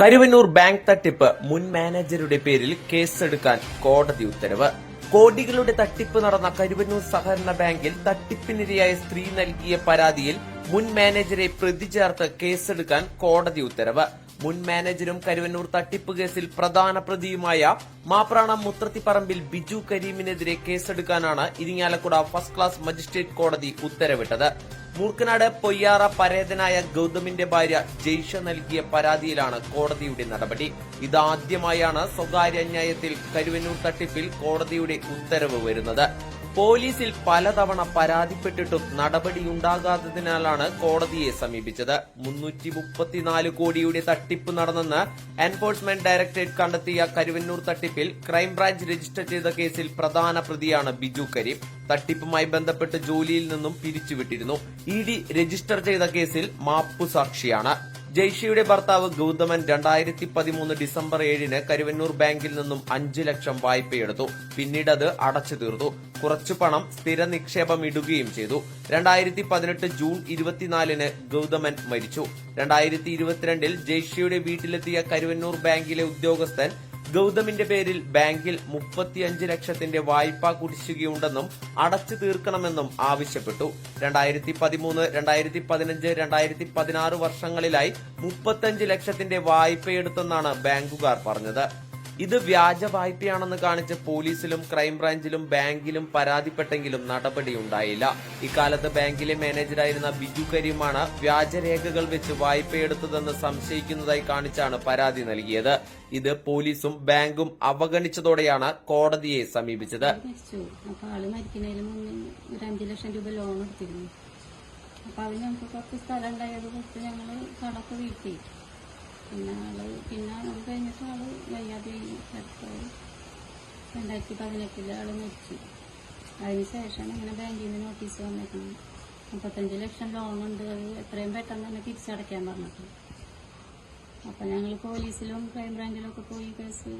Karuvannur bank തട്ടിപ്പ് മുൻ മാനേജരുടെ പേരിൽ കേസെടുക്കാൻ കോടതി ഉത്തരവ്. കോടികളുടെ തട്ടിപ്പ് നടന്ന കരുവന്നൂർ സഹകരണ ബാങ്കിൽ തട്ടിപ്പിനിരയായ സ്ത്രീ നൽകിയ പരാതിയിൽ മുൻ മാനേജരെ പ്രതി ചേർത്ത് കേസെടുക്കാൻ കോടതി ഉത്തരവ്. മുൻ മാനേജരും കരുവന്നൂർ തട്ടിപ്പ് കേസിൽ പ്രധാന പ്രതിയുമായ മാപ്രാണം മുത്രത്തിപ്പറമ്പിൽ ബിജു കരീമിനെതിരെ കേസെടുക്കാനാണ് ഇരിങ്ങാലക്കുട ഫസ്റ്റ് ക്ലാസ് മജിസ്ട്രേറ്റ് കോടതി ഉത്തരവിട്ടത്. മൂർക്കനാട് പൊയ്യാറ പരേതനായ ഗൗതമിന്റെ ഭാര്യ ജയ്ഷ നൽകിയ പരാതിയിലാണ് കോടതിയുടെ നടപടി. ഇതാദ്യമായാണ് സ്വകാര്യ അന്യായത്തിൽ കരുവന്നൂർ തട്ടിപ്പിൽ കോടതിയുടെ ഉത്തരവ് വരുന്നത്. പോലീസിൽ പലതവണ പരാതിപ്പെട്ടിട്ടും നടപടിയുണ്ടാകാത്തതിനാലാണ് കോടതിയെ സമീപിച്ചത്. മുന്നൂറ്റി മുപ്പത്തിനാല് കോടിയുടെ തട്ടിപ്പ് നടന്നെന്ന് എൻഫോഴ്സ്മെന്റ് ഡയറക്ടറേറ്റ് കണ്ടെത്തിയ കരുവന്നൂർ തട്ടിപ്പിൽ ക്രൈംബ്രാഞ്ച് രജിസ്റ്റർ ചെയ്ത കേസിൽ പ്രധാന പ്രതിയാണ് ബിജു കരീം. തട്ടിപ്പുമായി ബന്ധപ്പെട്ട് ജോലിയിൽ നിന്നും പിരിച്ചുവിട്ടിരുന്നു. ഇ ഡി രജിസ്റ്റർ ചെയ്ത കേസിൽ മാപ്പുസാക്ഷിയാണ് ജയ്ഷിയുടെ ഭർത്താവ് ഗൗതമൻ രണ്ടായിരത്തി പതിമൂന്ന് ഡിസംബർ ഏഴിന് കരുവന്നൂർ ബാങ്കിൽ നിന്നും അഞ്ചു ലക്ഷം വായ്പയെടുത്തു. പിന്നീട് അത് അടച്ചു തീർത്തു. കുറച്ചു പണം സ്ഥിര നിക്ഷേപം ഇടുകയും ചെയ്തു. രണ്ടായിരത്തി പതിനെട്ട് ജൂൺ ഇരുപത്തിനാലിന് ഗൗതമൻ മരിച്ചു. രണ്ടായിരത്തി ഇരുപത്തിരണ്ടിൽ ജയ്ഷിയുടെ വീട്ടിലെത്തിയ കരുവന്നൂർ ബാങ്കിലെ ഉദ്യോഗസ്ഥൻ ഗൗതമിന്റെ പേരിൽ ബാങ്കിൽ മുപ്പത്തിയഞ്ച് ലക്ഷത്തിന്റെ വായ്പാ കുടിശ്ശികയുണ്ടെന്നും അടച്ചു തീർക്കണമെന്നും ആവശ്യപ്പെട്ടു. രണ്ടായിരത്തി പതിമൂന്ന് രണ്ടായിരത്തി പതിനഞ്ച് രണ്ടായിരത്തി പതിനാറ് വർഷങ്ങളിലായി മുപ്പത്തഞ്ച് ലക്ഷത്തിന്റെ വായ്പയെടുത്തെന്നാണ് ബാങ്കുകാർ പറഞ്ഞത്. ഇത് വ്യാജ വായ്പയാണെന്ന് കാണിച്ച് പോലീസിലും ക്രൈംബ്രാഞ്ചിലും ബാങ്കിലും പരാതിപ്പെട്ടെങ്കിലും നടപടിയുണ്ടായില്ല. ഇക്കാലത്ത് ബാങ്കിലെ മാനേജറായിരുന്ന ബിജു കരീമാണ് വ്യാജരേഖകൾ വെച്ച് വായ്പയെടുത്തതെന്ന് സംശയിക്കുന്നതായി കാണിച്ചാണ് പരാതി നൽകിയത്. ഇത് പോലീസും ബാങ്കും അവഗണിച്ചതോടെയാണ് കോടതിയെ സമീപിച്ചത്. അപ്പൊ അവന് ഞങ്ങൾക്ക് കുറച്ച് സ്ഥലം ഉണ്ടായത് കൊടുത്ത് ഞങ്ങൾ കടക്ക് വീട്ടി പിന്നെ ആൾ പിന്നെ അത് കഴിഞ്ഞിട്ട് ആൾ വയ്യാതെ കിടക്കായി രണ്ടായിരത്തി പതിനെട്ടിൽ ആൾ മരിച്ചു. അതിന് ശേഷം ഇങ്ങനെ ബാങ്കിൽ നിന്ന് നോട്ടീസ് വന്നേക്കുന്നത് മുപ്പത്തഞ്ച് ലക്ഷം ലോൺ ഉണ്ട്. അത് എത്രയും പെട്ടെന്ന് തന്നെ തിരിച്ചടയ്ക്കാൻ പറഞ്ഞിട്ട്. അപ്പൊ ഞങ്ങൾ പോലീസിലും ക്രൈംബ്രാഞ്ചിലും ഒക്കെ പോയി കേസ്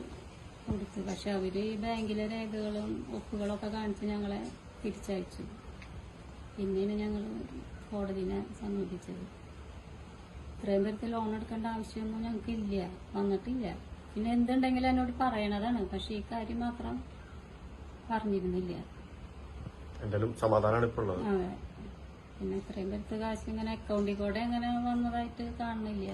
കൊടുത്തു. പക്ഷെ അവർ ഈ ബാങ്കിലെ രേഖകളും ഒപ്പുകളൊക്കെ കാണിച്ച് ഞങ്ങളെ തിരിച്ചയച്ചു. പിന്നെയാണ് ഞങ്ങൾ കോടതിനെ സമീപിച്ചത്. ഇത്രയും പേർക്ക് ലോൺ എടുക്കേണ്ട ആവശ്യമൊന്നും ഞങ്ങൾക്ക് ഇല്ല വന്നിട്ടില്ല. പിന്നെ എന്തുണ്ടെങ്കിലും എന്നോട് പറയണതാണ്. പക്ഷെ ഈ കാര്യം മാത്രം പറഞ്ഞിരുന്നില്ല. എന്തായാലും സമാധാനമാണ് ഇപ്പോൾ ഉള്ളത്. അതെ. പിന്നെ ഇത്രയും പേർക്ക് കാശ് ഇങ്ങനെ അക്കൗണ്ടിൽ കൂടെ ഇങ്ങനെ വന്നതായിട്ട് കാണുന്നില്ല.